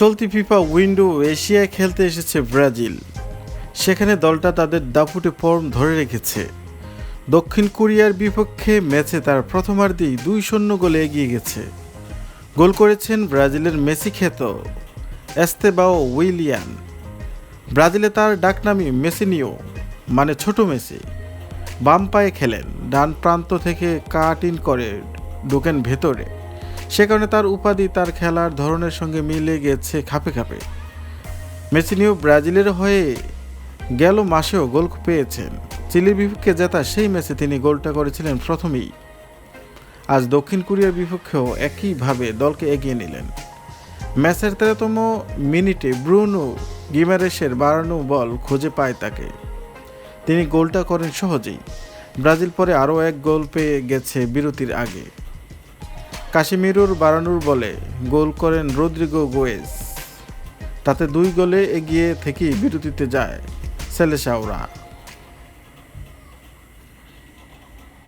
চলতি FIFA window এশিয়ায় খেলতে এসেছে ব্রাজিল। সেখানে দলটা তাদের দাপুটে ফর্ম ধরে রেখেছে। দক্ষিণ কোরিয়ার বিপক্ষে ম্যাচে তার প্রথমার্ধেই দুই শূন্য গোলে এগিয়ে গেছে। গোল করেছেন ব্রাজিলের মেসি খ্যাত এস্তেবাও উইলিয়ান। ব্রাজিলে তার ডাকনামি মেসিনিও মানে ছোট মেসি। বাম পায়ে খেলেন, ডান প্রান্ত থেকে কাট ইন করে ঢোকেন ভেতরে। সে কারণে তার উপাধি, তার খেলার ধরনের সঙ্গে মিলে গেছে খাপে খাপে। মেসিনিও ব্রাজিলের হয়ে গেল মাসেও গোল পেয়েছেন। চিলির বিপক্ষে জেতা সেই ম্যাচে তিনি গোলটা করেছিলেন প্রথমেই। আজ দক্ষিণ কোরিয়ার বিপক্ষেও একইভাবে দলকে এগিয়ে নিলেন। ম্যাচের তেরোতম মিনিটে ব্রুনো গিমারেসের বাড়ানো বল খুঁজে পায় তাকে। তিনি গোলটা করেন সহজেই। ব্রাজিল পরে আরও এক গোল পেয়ে গেছে বিরতির আগে। কাশিমিরুর বারানুর বলে গোল করেন রদ্রিগো গোয়েস তাতে দুই গোলে এগিয়ে থেকেই বিরতিতে যায় সেলেসাওরা।